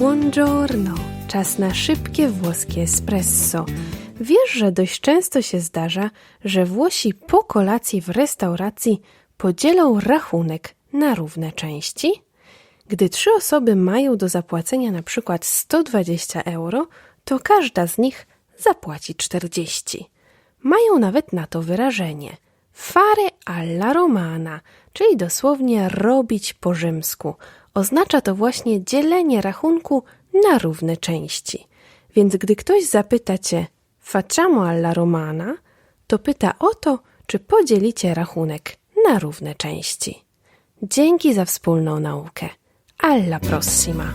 Buongiorno, czas na szybkie włoskie espresso. Wiesz, że dość często się zdarza, że Włosi po kolacji w restauracji podzielą rachunek na równe części? Gdy trzy osoby mają do zapłacenia na przykład 120 euro, to każda z nich zapłaci 40. Mają nawet na to wyrażenie fare alla romana, czyli dosłownie robić po rzymsku. Oznacza to właśnie dzielenie rachunku na równe części. Więc gdy ktoś zapyta cię facciamo alla romana, to pyta o to, czy podzielicie rachunek na równe części. Dzięki za wspólną naukę. Alla prossima!